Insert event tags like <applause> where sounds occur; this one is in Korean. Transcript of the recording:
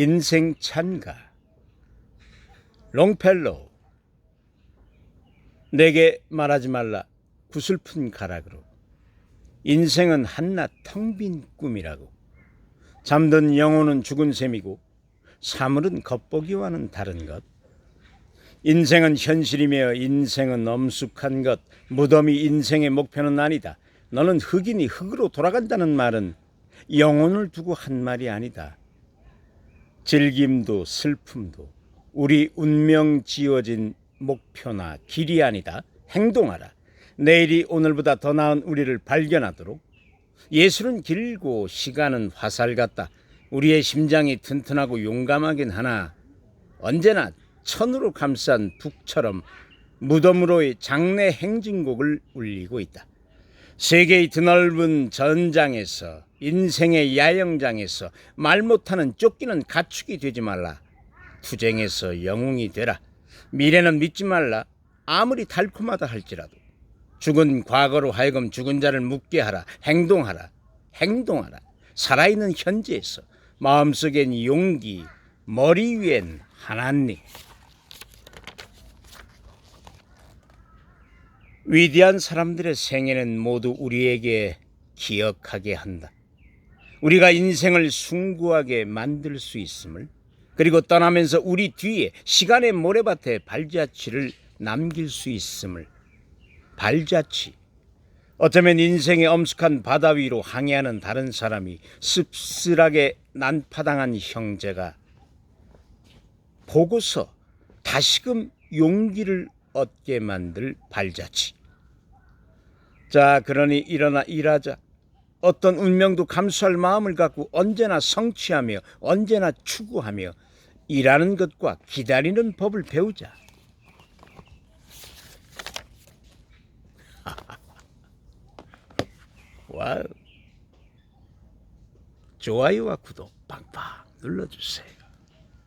인생 찬가? 롱펠로우 내게 말하지 말라 구슬픈 가락으로. 인생은 한낱 텅 빈 꿈이라고. 잠든 영혼은 죽은 셈이고 사물은 겉보기와는 다른 것. 인생은 현실이며 인생은 엄숙한 것. 무덤이 인생의 목표는 아니다. 너는 흑인이 흑으로 돌아간다는 말은 영혼을 두고 한 말이 아니다 즐김도 슬픔도 우리 운명 지어진 목표나 길이 아니다. 행동하라. 내일이 오늘보다 더 나은 우리를 발견하도록. 예술은 길고 시간은 화살 같다. 우리의 심장이 튼튼하고 용감하긴 하나 언제나 천으로 감싼 북처럼 무덤으로의 장래 행진곡을 울리고 있다. 세계의 드넓은 전장에서 인생의 야영장에서 말 못하는 쫓기는 가축이 되지 말라. 투쟁에서 영웅이 되라. 미래는 믿지 말라. 아무리 달콤하다 할지라도 죽은 과거로 하여금 죽은 자를 묻게 하라. 행동하라. 행동하라. 살아있는 현재에서 마음속엔 용기, 머리 위엔 하나님. 위대한 사람들의 생애는 모두 우리에게 기억하게 한다. 우리가 인생을 숭고하게 만들 수 있음을 그리고 떠나면서 우리 뒤에 시간의 모래밭에 발자취를 남길 수 있음을. 발자취. 어쩌면 인생의 엄숙한 바다 위로 항해하는 다른 사람이 씁쓸하게 난파당한 형제가 보고서 다시금 용기를 얻게 만들 발자취 자 그러니 일어나 일하자 어떤 운명도 감수할 마음을 갖고 언제나 성취하며 언제나 추구하며 일하는 것과 기다리는 법을 배우자. <laughs> 와우. 좋아요와 구독 빵빵 눌러주세요.